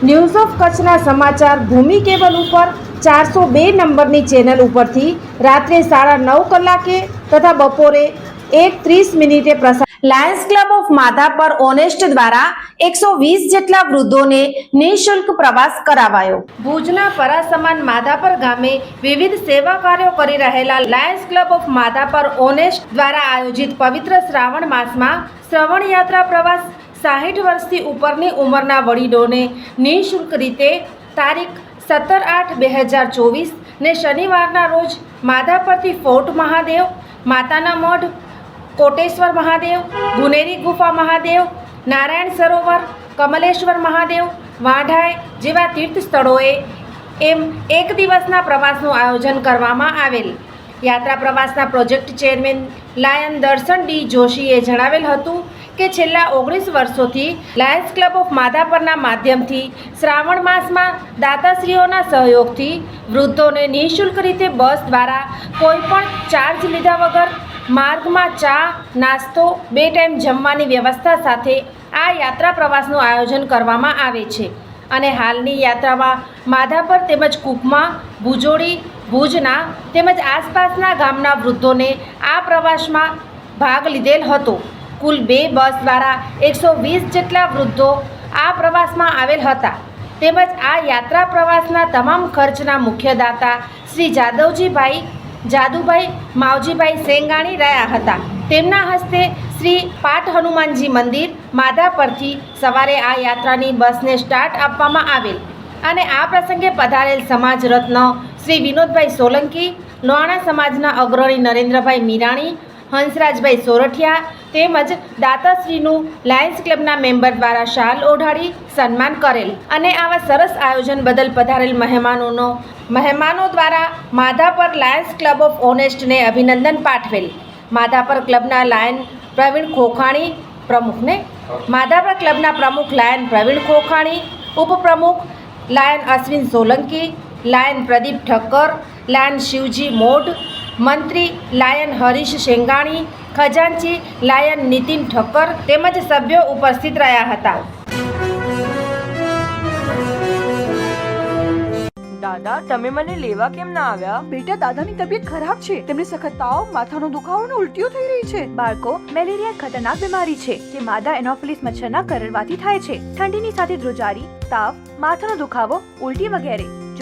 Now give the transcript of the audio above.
news of કચ્છના સમાચાર ભૂમિ cable ઉપર ચારસો બે નંબરની ચેનલ ઉપરથી રાત્રે સાડા નવ કલાકે તથા બપોરે એક ત્રીસ મિનિટે પ્રસાર Lions club of Madhapar honest દ્વારા એકસો વીસ જેટલા વૃદ્ધોને નિઃશુલ્ક પ્રવાસ કરાવાયો. ભુજના પરાસમાન માધાપર ગામે વિવિધ સેવા કાર્યો કરી રહેલા Lions club of Madhapar honest દ્વારા આયોજિત પવિત્ર શ્રાવણ માસમાં શ્રવણ યાત્રા પ્રવાસ સાહીઠ વર્ષથી ઉપરની ઉંમરના વડીલોને નિઃશુલ્ક રીતે તારીખ સત્તર આઠ બે હજાર ચોવીસ ને શનિવારના રોજ માધાપરથી ફોર્ટ મહાદેવ, માતાના મઢ, કોટેશ્વર મહાદેવ, ગુનેરી ગુફા મહાદેવ, નારાયણ સરોવર, કમલેશ્વર મહાદેવ વાઢાઈ જેવા તીર્થ સ્થળોએ એમ એક દિવસના પ્રવાસનું આયોજન કરવામાં આવેલ. યાત્રા પ્રવાસના project chairman lion Darshan D જોશીએ જણાવેલ હતું કે છેલ્લા ઓગણીસ વર્ષોથી લાયન્સ ક્લબ ઓફ માધાપરના માધ્યમથી શ્રાવણ માસમાં દાતાશ્રીઓના સહયોગથી વૃદ્ધોને નિઃશુલ્ક રીતે બસ દ્વારા કોઈપણ ચાર્જ લીધા વગર માર્ગમાં ચા, નાસ્તો, બે ટાઈમ જમવાની વ્યવસ્થા સાથે આ યાત્રા પ્રવાસનું આયોજન કરવામાં આવે છે. અને હાલની યાત્રામાં માધાપર તેમજ કુકમા ભુજોડી, ભુજના તેમજ આસપાસના ગામના વૃદ્ધોને આ પ્રવાસમાં ભાગ લીધેલ હતો. કુલ બે બસ દ્વારા એકસો વીસ જેટલા વૃદ્ધો આ પ્રવાસમાં આવેલ હતા. તેમજ આ યાત્રા પ્રવાસના તમામ ખર્ચના મુખ્ય દાતા શ્રી જાદવજીભાઈ, જાદુભાઈ, માવજીભાઈ સેંગાણી રહ્યા હતા. તેમના હસ્તે શ્રી પાઠ હનુમાનજી મંદિર માધા પરથી સવારે આ યાત્રાની બસને સ્ટાર્ટ આપવામાં આવેલ. અને આ પ્રસંગે પધારેલ સમાજ રત્ન શ્રી વિનોદભાઈ સોલંકી, લોહાણા સમાજના અગ્રણી નરેન્દ્રભાઈ મીરાણી, હંસરાજભાઈ સોરઠિયા તેમજ દાતાશ્રીનું લાયન્સ ક્લબના મેમ્બર દ્વારા શાલ ઓઢાડી સન્માન કરેલ. અને આવા સરસ આયોજન બદલ પધારેલ મહેમાનોનો, મહેમાનો દ્વારા માધાપર લાયન્સ ક્લબ ઓફ ઓનેસ્ટને અભિનંદન પાઠવેલ. માધાપર ક્લબના લાયન પ્રવીણ ખોખાણી પ્રમુખને, માધાપર ક્લબના પ્રમુખ લાયન પ્રવીણ ખોખાણી, ઉપપ્રમુખ lion Ashwin Solanki, lion Pradeep Thakkar, lion Shivji Modh, મંત્રી લાયન હરીશ શેંગાણી ખજાનચી લાયન નીતિન ઠક્કર તેમજ સભ્યો ઉપસ્થિત રહ્યા હતા. દાદા તમે મને લેવા કેમ ના આવ્યા? બેટા દાદાની તબિયત ખરાબ છે. તેમને સખત તાવ માથાનો દુખાવો અને ઉલટીઓ થઈ રહી છે. બાળકો મેલેરિયા ખતરનાક બીમારી છે જે માદા એનોફિલિસ મચ્છરના કરડવાથી થાય છે. ઠંડીની સાથે ધ્રુજારી તાવ માથાનો દુખાવો ઉલટી વગેરે.